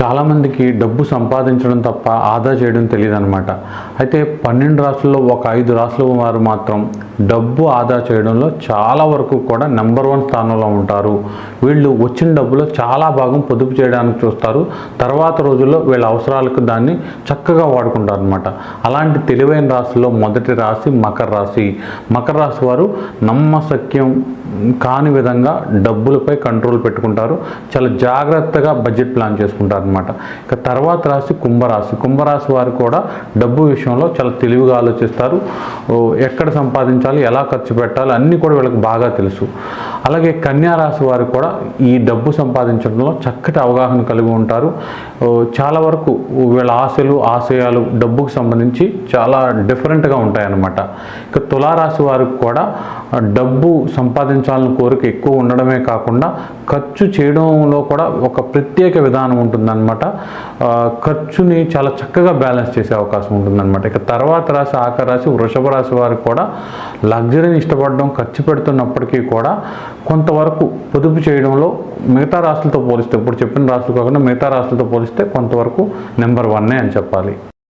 చాలామందికి డబ్బు సంపాదించడం తప్ప ఆదా చేయడం తెలియదు అనమాట అయితే పన్నెండు రాష్ట్రాల్లో ఒక ఐదు రాష్ట్రాల వారు మాత్రం డబ్బు ఆదా చేయడంలో చాలా వరకు కూడా నెంబర్ వన్ స్థానంలో ఉంటారు. వీళ్ళు వచ్చిన డబ్బులో చాలా భాగం పొదుపు చేయడానికి చూస్తారు. తర్వాత రోజుల్లో వీళ్ళ అవసరాలకు దాన్ని చక్కగా వాడుకుంటారు అనమాట అలాంటి తెలివైన రాశిలో మొదటి రాశి మకర రాశి. మకర రాశి వారు నమ్మసక్యం కాని విధంగా డబ్బులపై కంట్రోల్ పెట్టుకుంటారు. చాలా జాగ్రత్తగా బడ్జెట్ ప్లాన్ చేసుకుంటారు. అనమాట ఇక తర్వాత రాశి కుంభరాశి. కుంభరాశి వారు కూడా డబ్బు విషయంలో చాలా తెలివిగా ఆలోచిస్తారు. ఎక్కడ సంపాదించాలి ఎలా ఖర్చు పెట్టాలి అన్నీ కూడా వీళ్ళకి బాగా తెలుసు. అలాగే కన్యా రాశి వారు కూడా ఈ డబ్బు సంపాదించడంలో చక్కటి అవగాహన కలిగి ఉంటారు. చాలా వరకు వీళ్ళ ఆశలు ఆశయాలు డబ్బుకు సంబంధించి చాలా డిఫరెంట్గా ఉంటాయన్నమాట. ఇక తులారాశి వారికి కూడా డబ్బు సంపాదించాలని కోరిక ఎక్కువ ఉండడమే కాకుండా ఖర్చు చేయడంలో కూడా ఒక ప్రత్యేక విధానం ఉంటుందన్నమాట. అనమాట ఖర్చుని చాలా చక్కగా బ్యాలెన్స్ చేసే అవకాశం ఉంటుందన్నమాట. ఇక తర్వాత రాశి ఆఖరి రాశి వృషభ రాశి వారికి కూడా లగ్జరీని ఇష్టపడడం ఖర్చు పెడుతున్నప్పటికీ కూడా కొంతవరకు పొదుపు చేయడంలో మిగతా రాశులతో పోలిస్తే ఇప్పుడు చెప్పిన రాశులు కాకుండా మిగతా రాశులతో పోలిస్తే కొంతవరకు నెంబర్ వన్నే అని చెప్పాలి.